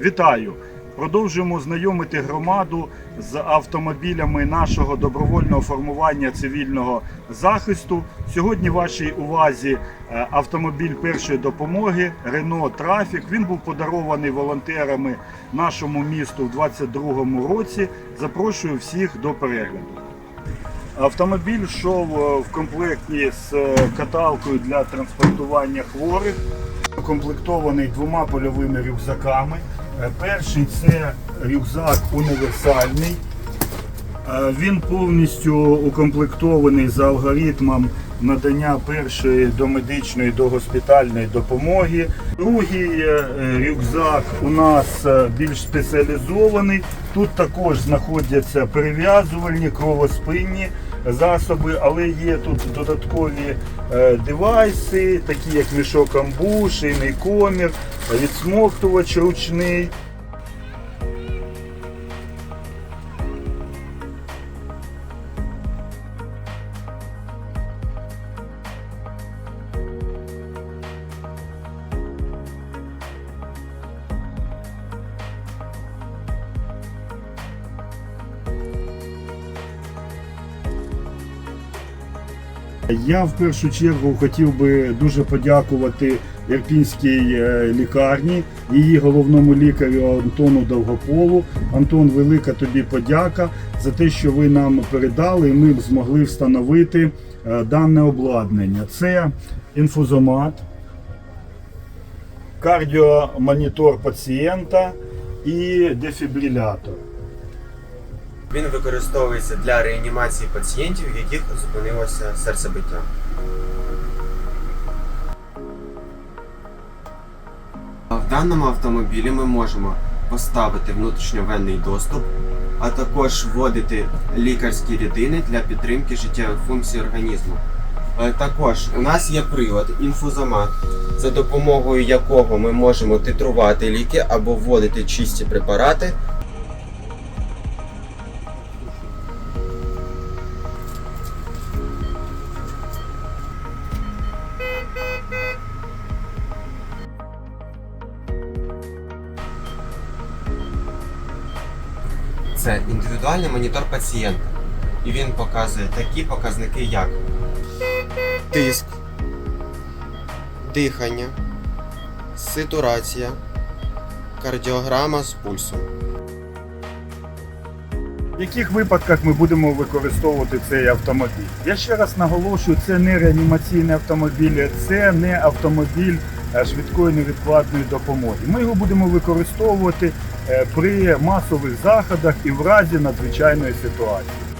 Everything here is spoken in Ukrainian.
Вітаю! Продовжуємо знайомити громаду з автомобілями нашого добровольного формування цивільного захисту. Сьогодні вашій увазі е, автомобіль першої допомоги Renault Traffic. Він був подарований волонтерами нашому місту в 2022 році. Запрошую всіх до перегляду. Автомобіль йшов е, в комплекті з е, каталкою для транспортування хворих, укомплектований двома польовими рюкзаками. Е, Перший це рюкзак універсальний. Е, Він повністю укомплектований за алгоритмом надання першої домедичної догоспітальної допомоги. Другий е, рюкзак у нас більш спеціалізований. Тут також знаходяться перев'язувальні, кровоспинні засоби, але є тут додаткові е, девайси, такі як мішок амбуш, шийний комір, відсмоктувач ручний. Я в першу чергу хотів би дуже подякувати Ірпінській е, лікарні, її головному лікарю Антону Довгополу. Антон, велика тобі подяка за те, що ви нам передали, і ми змогли встановити е, дане обладнання. Це інфузомат, кардіомонітор пацієнта і дефібрилятор. Він використовується для реанімації пацієнтів, у яких зупинилося серцебиття. В даному автомобілі ми можемо поставити внутрішньовенний доступ, а також вводити лікарські рідини для підтримки життєвих функцій організму. Е, Також у нас є прилад інфузомат, за допомогою якого ми можемо титрувати ліки або вводити чисті препарати Це індивідуальний монітор пацієнта. І він показує такі показники, як тиск, дихання, ситуація, кардіограма з пульсом. В яких випадках ми будемо використовувати цей автомобіль? Я ще раз наголошую, це не реанімаційний автомобіль, це не автомобіль е, швидкої невідкладної допомоги. Ми його будемо використовувати при масових заходах і в разі надзвичайної ситуації.